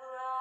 love.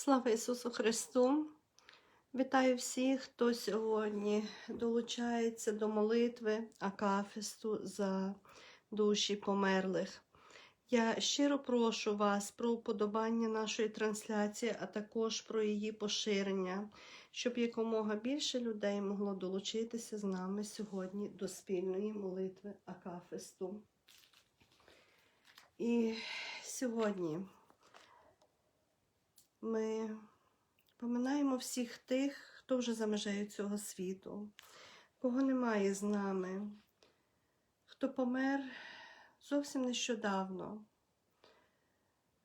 Слава Ісусу Христу! Вітаю всіх, хто сьогодні долучається до молитви Акафісту за душі померлих. Я щиро прошу вас про уподобання нашої трансляції, а також про її поширення, щоб якомога більше людей могло долучитися з нами сьогодні до спільної молитви Акафисту. І сьогодні ми поминаємо всіх тих, хто вже за межею цього світу, кого немає з нами, хто помер зовсім нещодавно.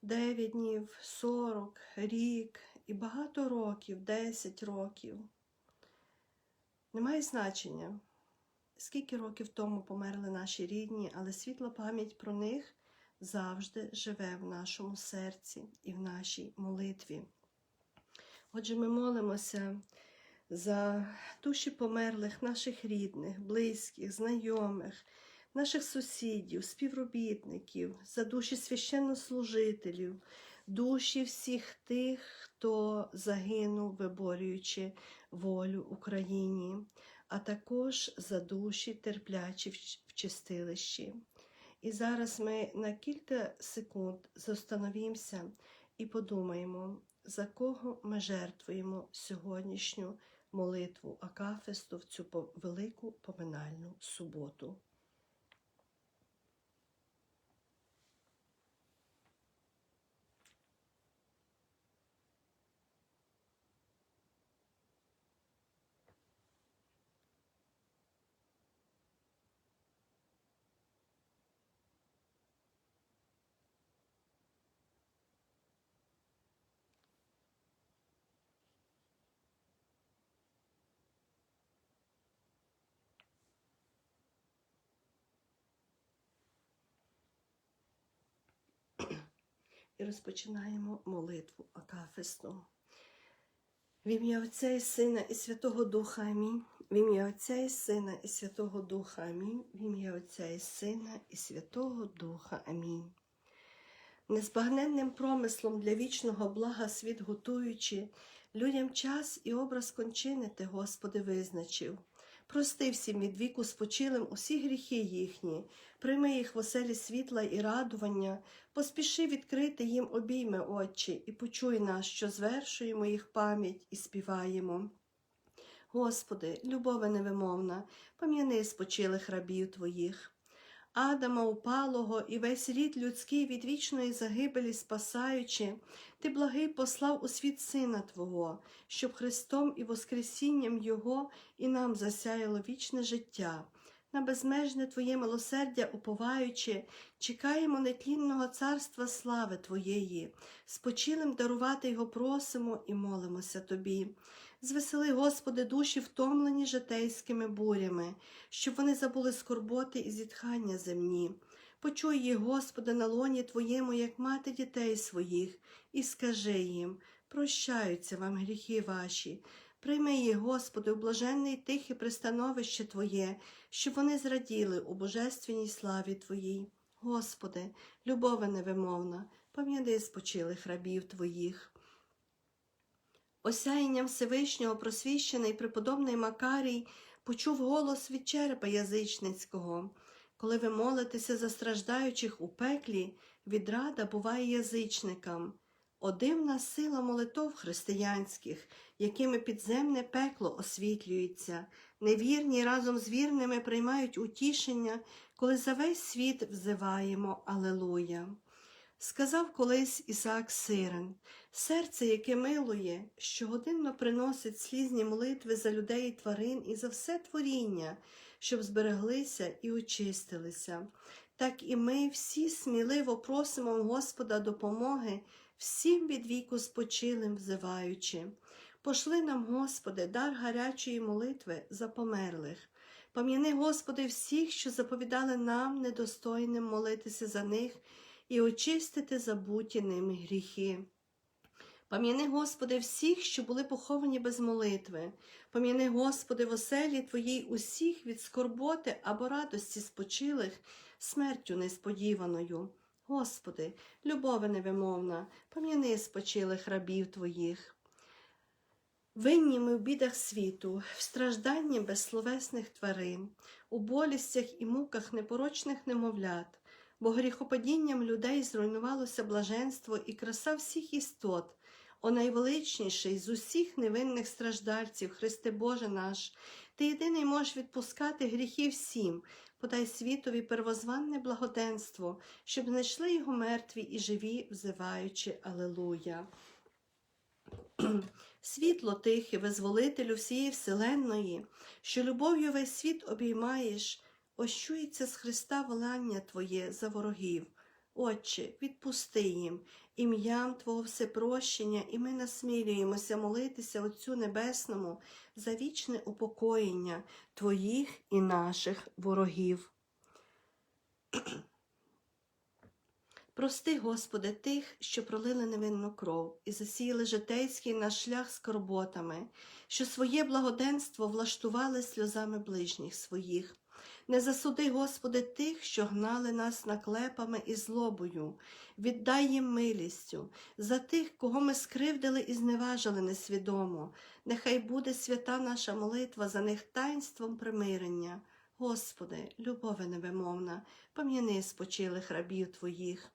9 днів, 40, рік і багато років, 10 років. Немає значення, скільки років тому померли наші рідні, але світла пам'ять про них завжди живе в нашому серці і в нашій молитві. Отже, ми молимося за душі померлих наших рідних, близьких, знайомих, наших сусідів, співробітників, за душі священнослужителів, душі всіх тих, хто загинув, виборюючи волю Україні, а також за душі терплячі в чистилищі. І зараз ми на кілька секунд застановімося і подумаємо, за кого ми жертвуємо сьогоднішню молитву Акафесту в цю велику поминальну суботу. І розпочинаємо молитву Акафисту. В ім'я Отця і Сина і Святого Духа Амінь. В ім'я Отця і Сина і Святого Духа Амінь. В ім'я Отця і Сина і Святого Духа Амінь. Незбагненним промислом для вічного блага світ готуючи, людям час і образ кончини ти, Господи, визначив. Прости всім від віку спочилим усі гріхи їхні, прийми їх в оселі світла і радування, поспіши відкрити їм обійми очі, і почуй нас, що звершуємо їх пам'ять і співаємо. Господи, любове невимовна, пам'яни спочилих рабів Твоїх. Адама упалого і весь рід людський від вічної загибелі спасаючи, ти благий послав у світ Сина Твого, щоб Христом і Воскресінням Його і нам засяяло вічне життя. На безмежне Твоє милосердя уповаючи, чекаємо нетлінного царства слави Твоєї, спочилим дарувати його просимо і молимося Тобі. Звесели, Господи, душі, втомлені житейськими бурями, щоб вони забули скорботи і зітхання земні. Почуй їх, Господи, на лоні Твоєму, як мати дітей своїх, і скажи їм прощаються вам гріхи ваші. Прийми їх, Господи, у блаженне і тихе пристановище Твоє, щоб вони зраділи у божественній славі Твоїй. Господи, любове невимовна, пам'ятай спочилих рабів Твоїх. Осяянням Всевишнього просвіщений преподобний Макарій почув голос від черепа язичницького. Коли ви молитеся за страждаючих у пеклі, відрада буває язичникам. О дивна сила молитов християнських, якими підземне пекло освітлюється, невірні разом з вірними приймають утішення, коли за весь світ взиваємо Алелуя. Сказав колись Ісаак Сирен, серце, яке милує, щогодинно приносить слізні молитви за людей і тварин і за все творіння, щоб збереглися і очистилися. Так і ми всі сміливо просимо Господа допомоги, всім від віку спочилим взиваючи. Пошли нам, Господи, дар гарячої молитви за померлих. Пам'яни, Господи, всіх, що заповідали нам, недостойним молитися за них і очистити забуті ними гріхи. Пам'яни, Господи, всіх, що були поховані без молитви. Пам'яни, Господи, в оселі Твоїй усіх від скорботи або радості спочилих, смертю несподіваною. Господи, любове невимовна, пом'яни спочилих рабів Твоїх. Винні ми в бідах світу, в стражданні безсловесних тварин, у болістях і муках непорочних немовлят, бо гріхопадінням людей зруйнувалося блаженство і краса всіх істот, о найвеличніший з усіх невинних страждальців, Христе Боже наш, Ти єдиний можеш відпускати гріхи всім, подай світові первозванне благоденство, щоб знайшли його мертві і живі, взиваючи Алелуя. Світло тихе, визволителю всієї вселенної, що любов'ю весь світ обіймаєш, ощується з Христа волання Твоє за ворогів. Отче, відпусти їм ім'ям Твого всепрощення, і ми насмілюємося молитися Отцю Небесному за вічне упокоєння Твоїх і наших ворогів. Прости, Господи, тих, що пролили невинну кров і засіяли житейський наш шлях скорботами, що своє благоденство влаштували сльозами ближніх своїх. Не засуди, Господи, тих, що гнали нас наклепами і злобою, віддай їм милістю, за тих, кого ми скривдили і зневажили несвідомо. Нехай буде свята наша молитва за них таїнством примирення. Господи, любове невимовна, пам'яни спочилих рабів Твоїх.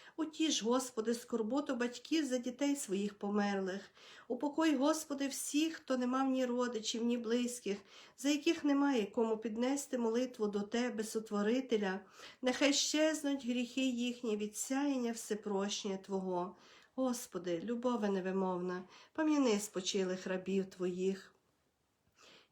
Утіш, Господи, скорботу батьків за дітей своїх померлих. Упокой, Господи, всіх, хто не мав ні родичів, ні близьких, за яких немає кому піднести молитву до Тебе, Сотворителя. Нехай щезнуть гріхи їхні від сяєння всепрощення Твого. Господи, любове невимовна, пам'яни спочилих рабів Твоїх.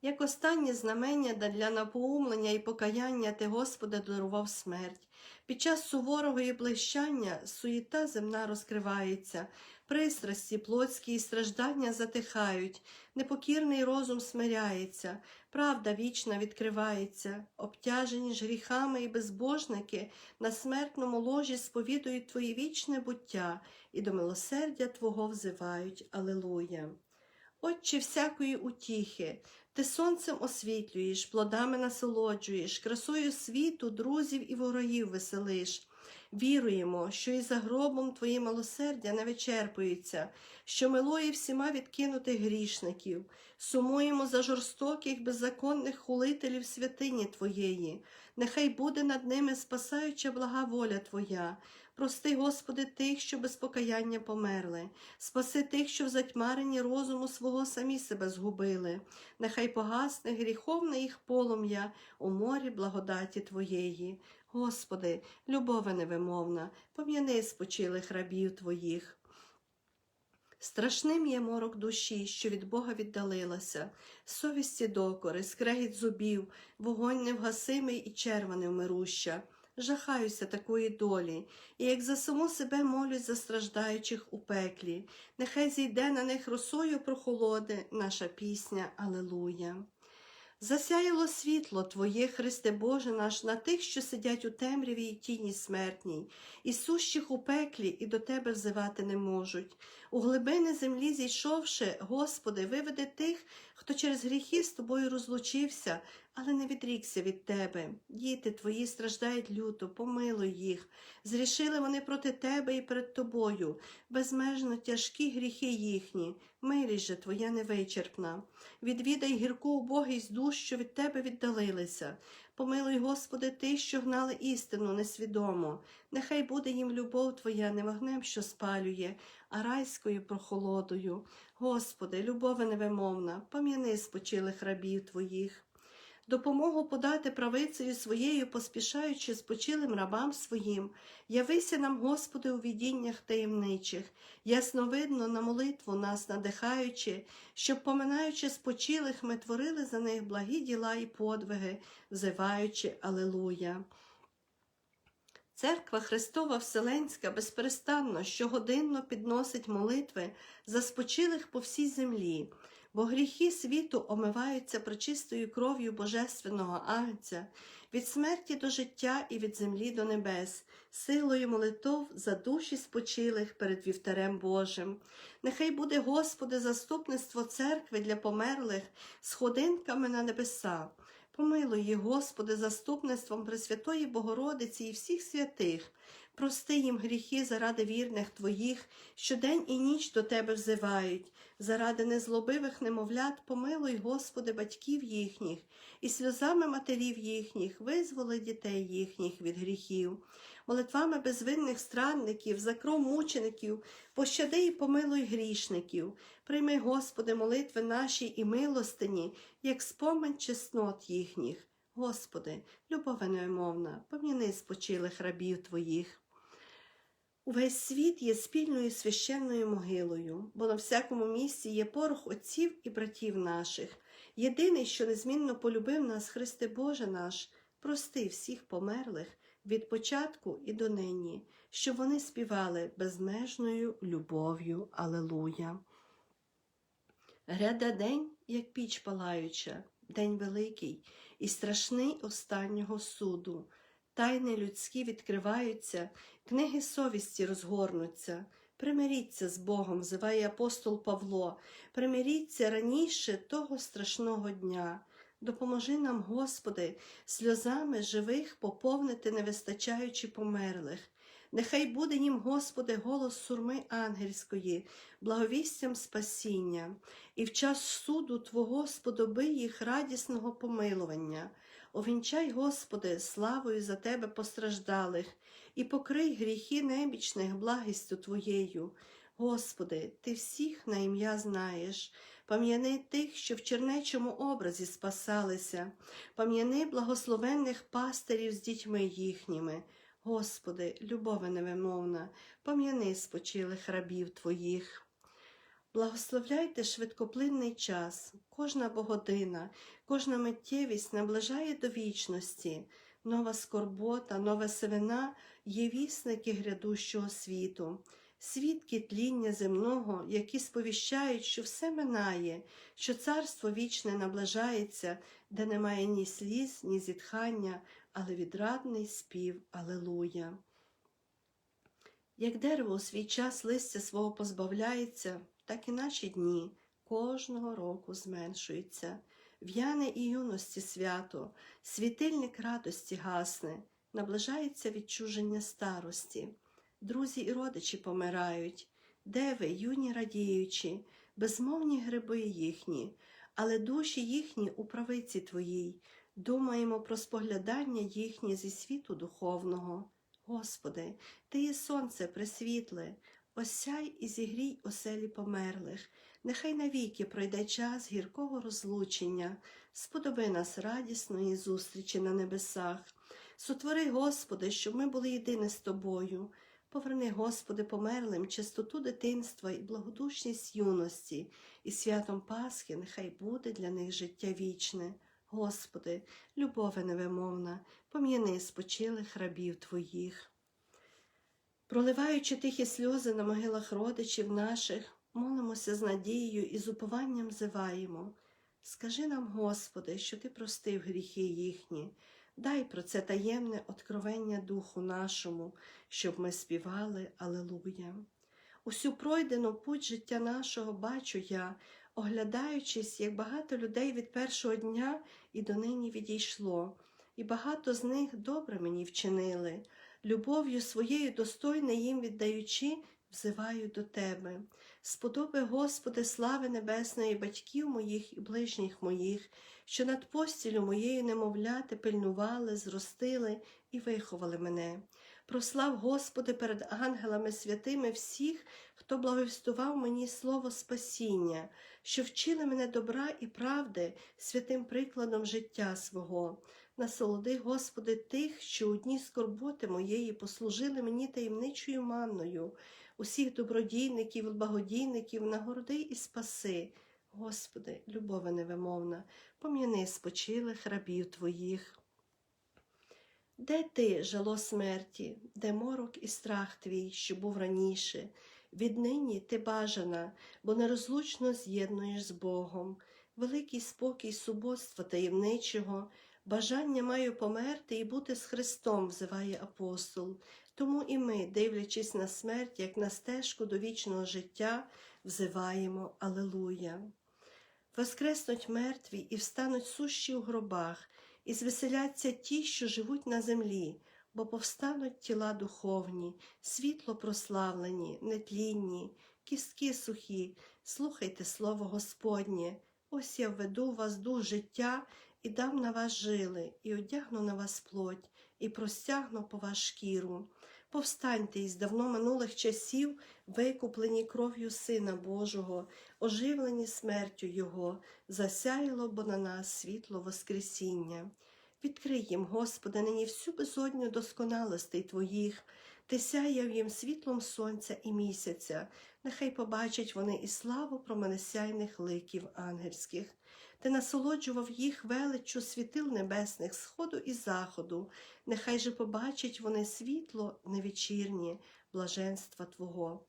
Як останнє знамення для напоумлення і покаяння Ти, Господи, дарував смерть. Під час суворого і блищання суєта земна розкривається, пристрасті плотські і страждання затихають, непокірний розум смиряється, правда вічна відкривається, обтяжені ж гріхами і безбожники на смертному ложі сповідують Твоє вічне буття і до милосердя Твого взивають. Алелуя. Отче всякої утіхи, ти сонцем освітлюєш, плодами насолоджуєш, красою світу, друзів і ворогів веселиш. Віруємо, що і за гробом Твої милосердя не вичерпується, що милує всіма відкинутих грішників, сумуємо за жорстоких, беззаконних хулителів святині Твоєї. Нехай буде над ними спасаюча блага воля Твоя. Прости, Господи, тих, що без покаяння померли, спаси тих, що в затьмаренні розуму свого самі себе згубили. Нехай погасне гріховне їх полум'я у морі благодаті Твоєї. Господи, любове невимовна, пом'яни спочилих рабів Твоїх. Страшним є морок душі, що від Бога віддалилася, совісті докори, скрегіт зубів, вогонь невгасимий і черва невмируща. Жахаюся такої долі, і як за саму себе молюсь за страждаючих у пеклі, нехай зійде на них росою прохолоди наша пісня Алелуя. Засяяло світло Твоє, Христе Боже наш, на тих, що сидять у темряві й тіні смертній, і сущих у пеклі, і до Тебе взивати не можуть. У глибини землі зійшовши, Господи, виведи тих, хто через гріхи з Тобою розлучився, але не відрікся від Тебе. Діти Твої страждають люто, помилуй їх. Зрішили вони проти Тебе і перед Тобою, безмежно тяжкі гріхи їхні, милість же Твоя невичерпна. Відвідай гірку убогість душ, що від Тебе віддалилися. Помилуй, Господи, ти, що гнали істину несвідомо. Нехай буде їм любов Твоя не вогнем, що спалює, а райською прохолодою. Господи, любове невимовна, пам'яни спочилих рабів Твоїх. Допомогу подати правицею своєю, поспішаючи спочилим рабам своїм, явися нам, Господи, у відіннях таємничих, ясновидно на молитву нас надихаючи, щоб, поминаючи спочилих, ми творили за них благі діла і подвиги, взиваючи Алелуя. Церква Христова Вселенська безперестанно щогодинно підносить молитви за спочилих по всій землі, бо гріхи світу омиваються пречистою кров'ю Божественного Агнця, від смерті до життя і від землі до небес, силою молитов за душі спочилих перед вівтарем Божим. Нехай буде, Господи, заступництво церкви для померлих сходинками на небеса. Помилуй Господи, заступництвом Пресвятої Богородиці і всіх святих. Прости їм гріхи заради вірних Твоїх, що день і ніч до Тебе взивають. Заради незлобивих немовлят помилуй, Господи, батьків їхніх, і сльозами матерів їхніх визволи дітей їхніх від гріхів. Молитвами безвинних странників, закров мучеників, пощади і помилуй грішників. Прийми, Господи, молитви наші і милостині, як спомин чеснот їхніх. Господи, любове невмовна, пом'яни спочилих рабів Твоїх. Увесь світ є спільною священною могилою, бо на всякому місці є порох отців і братів наших. Єдиний, що незмінно полюбив нас, Христе Боже наш, прости всіх померлих від початку і до нині, щоб вони співали безмежною любов'ю. Алелуя. Гряда день, як піч палаюча, день великий і страшний останнього суду. Тайни людські відкриваються, книги совісті розгорнуться. Примиріться з Богом, взиває апостол Павло, примиріться раніше того страшного дня. Допоможи нам, Господи, сльозами живих поповнити невистачаючи померлих. Нехай буде їм, Господи, голос сурми ангельської, благовістям спасіння, і в час суду Твого сподоби їх радісного помилування. Овінчай, Господи, славою за Тебе постраждалих, і покрий гріхи немічних благістю Твоєю. Господи, Ти всіх на ім'я знаєш. Пам'яни тих, що в чернечому образі спасалися, пам'яни благословенних пастирів з дітьми їхніми. Господи, любове невимовна, пам'яни спочилих рабів Твоїх. Благословляйте швидкоплинний час, кожна богодина, кожна миттєвість наближає до вічності, нова скорбота, нова сивина є вісники грядущого світу, свідки тління земного, які сповіщають, що все минає, що царство вічне наближається, де немає ні сліз, ні зітхання, але відрадний спів Алелуя. Як дерево у свій час листя свого позбавляється, так і наші дні кожного року зменшуються. В'яне і юності свято, світильник радості гасне, наближається відчуження старості. Друзі і родичі помирають, деви, юні радіючі, безмовні гриби їхні, але душі їхні у правиці твоїй, думаємо про споглядання їхнє зі світу духовного. Господи, Ти є сонце пресвітле, осяй і зігрій оселі померлих, нехай навіки пройде час гіркого розлучення, сподоби нас радісної зустрічі на небесах. Сотвори, Господи, щоб ми були єдині з Тобою. Поверни, Господи, померлим чистоту дитинства і благодушність юності, і святом Пасхи нехай буде для них життя вічне. Господи, любове невимовна, пом'яни спочилих рабів Твоїх. Проливаючи тихі сльози на могилах родичів наших, молимося з надією і з упованням зиваємо. Скажи нам, Господи, що Ти простив гріхи їхні, дай про це таємне откровення Духу нашому, щоб ми співали Алелуя. Усю пройдену путь життя нашого бачу я, оглядаючись, як багато людей від першого дня і донині відійшло, і багато з них добре мені вчинили, любов'ю своєю достойне їм віддаючи, взиваю до тебе. Сподоби, Господи, слави небесної, батьків моїх і ближніх моїх, що над постілю моєю немовляти пильнували, зростили і виховали мене. Прослав, Господи, перед ангелами святими всіх, хто благовістував мені слово спасіння, що вчили мене добра і правди святим прикладом життя свого. Насолоди, Господи, тих, що у дні скорботи моєї послужили мені таємничою манною, усіх добродійників, благодійників, нагороди і спаси. Господи, любове невимовна, пом'яни спочилих рабів Твоїх. Де ти, жало смерті, де морок і страх твій, що був раніше? Віднині ти бажана, бо нерозлучно з'єднуєш з Богом. Великий спокій суботства таємничого, бажання маю померти і бути з Христом, взиває апостол. Тому і ми, дивлячись на смерть, як на стежку до вічного життя, взиваємо Алелуя. Воскреснуть мертві і встануть сущі у гробах, і звеселяться ті, що живуть на землі, бо повстануть тіла духовні, світло прославлені, нетлінні, кістки сухі, слухайте слово Господнє. Ось я введу в вас дух життя і дам на вас жили, і одягну на вас плоть, і простягну по вас шкіру. Повстаньте із давно минулих часів, викуплені кров'ю Сина Божого, оживлені смертю Його, засяяло бо на нас світло Воскресіння. Відкрий їм, Господи, нині всю безодню досконалостей Твоїх, Ти сяяв їм світлом сонця і місяця, нехай побачать вони і славу променесяйних ликів ангельських. Ти насолоджував їх величчю світил небесних сходу і заходу, нехай же побачать вони світло невечірнє, блаженства Твого.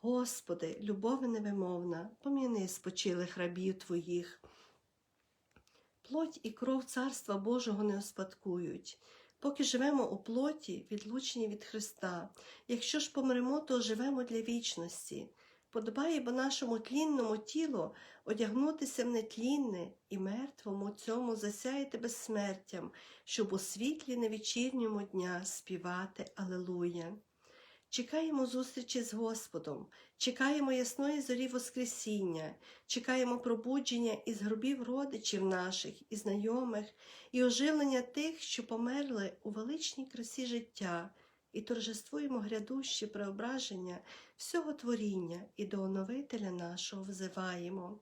Господи, любове невимовна, пом'яни спочилих рабів Твоїх. Плоть і кров Царства Божого не успадкують. Поки живемо у плоті, відлучені від Христа. Якщо ж помремо, то живемо для вічності. Подбає бо нашому тлінному тілу одягнутися в нетлінне і мертвому цьому засяяти безсмертям, щоб у світлі невечірньому дня співати Алелуя. Чекаємо зустрічі з Господом, чекаємо ясної зорі Воскресіння, чекаємо пробудження із гробів родичів наших і знайомих, і оживлення тих, що померли у величній красі життя, і торжествуємо грядущі преображення всього творіння і до оновителя нашого взиваємо.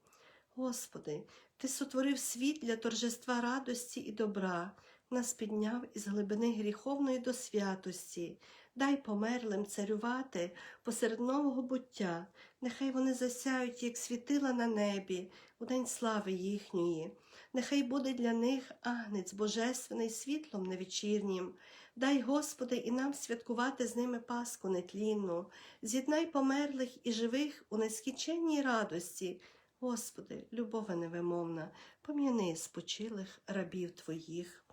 Господи, Ти сотворив світ для торжества радості і добра, нас підняв із глибини гріховної до святості. Дай померлим царювати посеред нового буття, нехай вони засяють, як світила на небі, у день слави їхньої. Нехай буде для них агнець божественний світлом невечірнім. Дай, Господи, і нам святкувати з ними Пасху нетлінну, з'єднай померлих і живих у нескінченній радості. Господи, любове невимовна, пом'яни спочилих рабів Твоїх.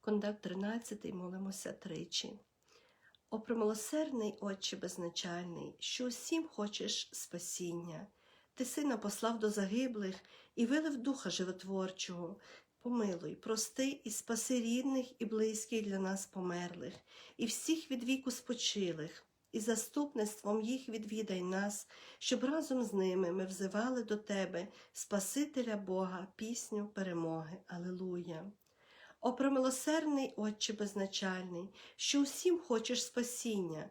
Кондак 13 молимося тричі. О премилосердний Отче безначальний, що усім хочеш спасіння. Ти сина послав до загиблих і вилив духа животворчого. Помилуй, прости і спаси рідних і близьких для нас померлих, і всіх від віку спочилих, і заступництвом їх відвідай нас, щоб разом з ними ми взивали до Тебе, Спасителя Бога, пісню перемоги. Алилуя. О премилосердний Отче безначальний, що усім хочеш спасіння,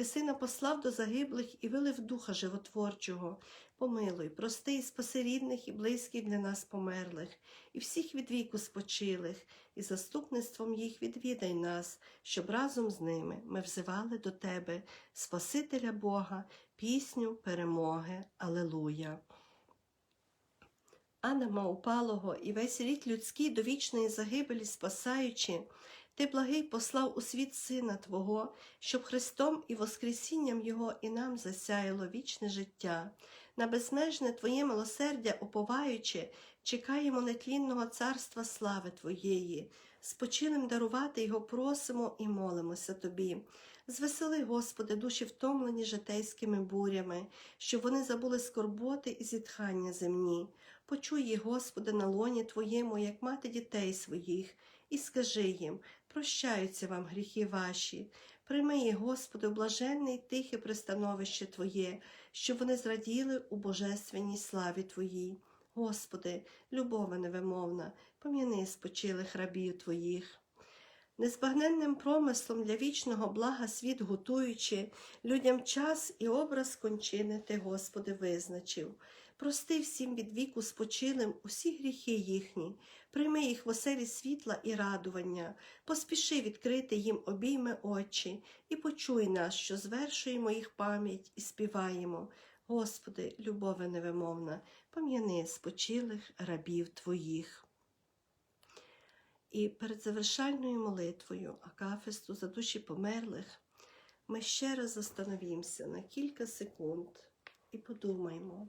ти сина послав до загиблих і вилив духа животворчого. Помилуй, прости і спаси рідних і близьких для нас померлих, і всіх від віку спочилих, і заступництвом їх відвідай нас, щоб разом з ними ми взивали до Тебе, Спасителя Бога, пісню перемоги. Алелуя. Адама упалого і весь рід людський до вічної загибелі спасаючи, ти благий послав у світ Сина Твого, щоб Христом і Воскресінням Його і нам засяяло вічне життя. на безмежне Твоє милосердя уповаючи, чекаємо нетлінного царства слави Твоєї. Спочилим дарувати його просимо і молимося Тобі. Звесели, Господи, душі втомлені житейськими бурями, щоб вони забули скорботи і зітхання земні. Почуй їх, Господи, на лоні Твоєму, як мати дітей своїх, і скажи їм, прощаються вам гріхи ваші. Прийми Господи, блаженне й тихе пристановище Твоє, щоб вони зраділи у божественній славі Твоїй. Господи, любове невимовна, пом'яни спочилих рабів Твоїх. Незбагненним промислом для вічного блага світ готуючи, людям час і образ кончини Ти, Господи, визначив. Прости всім від віку спочилим усі гріхи їхні, прийми їх в оселі світла і радування, поспіши відкрити їм обійми очі, і почуй нас, що звершуємо їх пам'ять і співаємо. Господи, любове невимовна, пом'яни спочилих рабів Твоїх. І перед завершальною молитвою Акафисту за душі померлих ми ще раз застановімося на кілька секунд і подумаємо,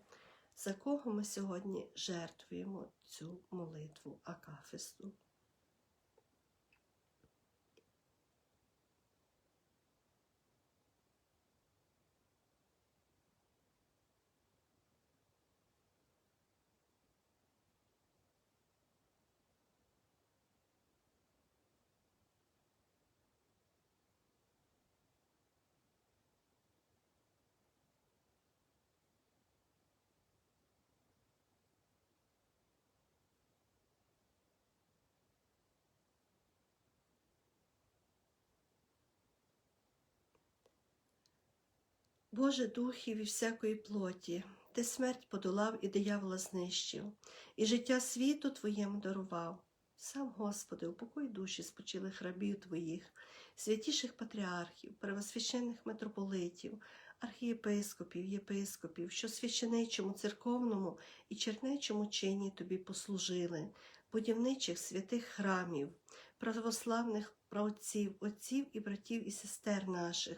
за кого ми сьогодні жертвуємо цю молитву Акафисту. Боже духів і всякої плоті, ти смерть подолав і диявола знищив, і життя світу Твоєму дарував. Сам, Господи, упокой душі спочилих рабів Твоїх, святіших патріархів, первосвященних митрополитів, архієпископів, єпископів, що священичому, церковному і чернечому чині Тобі послужили, будівничих святих храмів, православних праотців, отців і братів і сестер наших,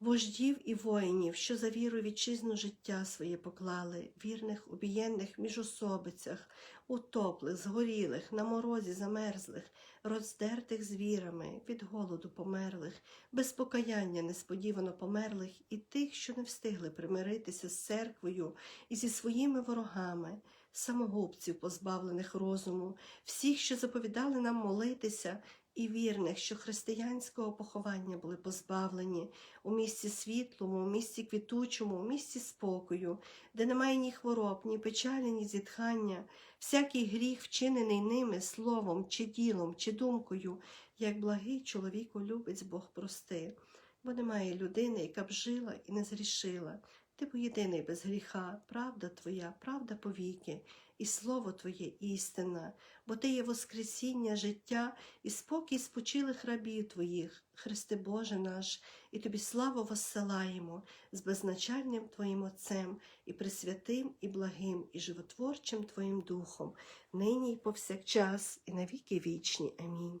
вождів і воїнів, що за віру вітчизну життя своє поклали, вірних, убієнних міжособицях, утоплих, згорілих, на морозі замерзлих, роздертих звірами, від голоду померлих, без покаяння несподівано померлих, і тих, що не встигли примиритися з церквою і зі своїми ворогами, самогубців, позбавлених розуму, всіх, що заповідали нам молитися, і вірних, що християнського поховання були позбавлені у місці світлому, у місці квітучому, у місці спокою, де немає ні хвороб, ні печалі, ні зітхання, всякий гріх, вчинений ними словом, чи ділом, чи думкою, як благий чоловіко-любець Бог прости, бо немає людини, яка б жила і не згрішила. Ти бо єдиний без гріха, правда Твоя, правда повіки, і слово Твоє істина, бо Ти є Воскресіння, життя і спокій спочилих рабів Твоїх, Христе Боже наш, і Тобі славу воссилаємо з безначальним Твоїм Отцем, і пресвятим, і благим, і животворчим Твоїм Духом, нині й повсякчас, і навіки вічні. Амінь.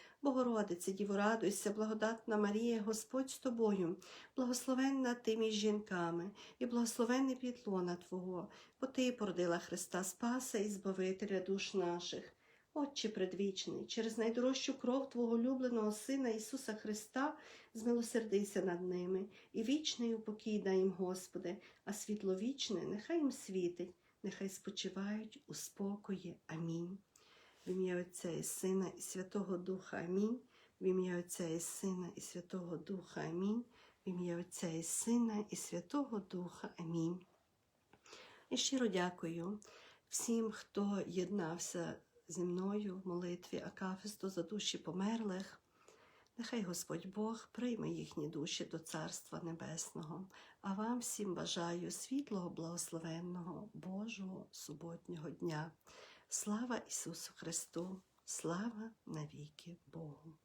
Богородице, Діво, радуйся, благодатна Марія, Господь з тобою, благословенна ти між жінками, і благословенне плітлона Твого, бо Ти породила Христа Спаса і Збавителя душ наших. Отче предвічний, через найдорожчу кров Твого улюбленого Сина Ісуса Христа, змилосердися над ними, і вічний упокій дай їм, Господи, а світло вічне нехай їм світить, нехай спочивають у спокої. Амінь. В ім'я Отця і Сина, і Святого Духа Амінь. В ім'я Отця і Сина, і Святого Духа Амінь. В ім'я Отця і Сина, і Святого Духа Амінь. І щиро дякую всім, хто єднався зі мною в молитві Акафисту за душі померлих. Нехай Господь Бог прийме їхні душі до Царства Небесного, а вам всім бажаю світлого, благословенного Божого суботнього дня. Слава Ісусу Христу! Слава навіки Богу.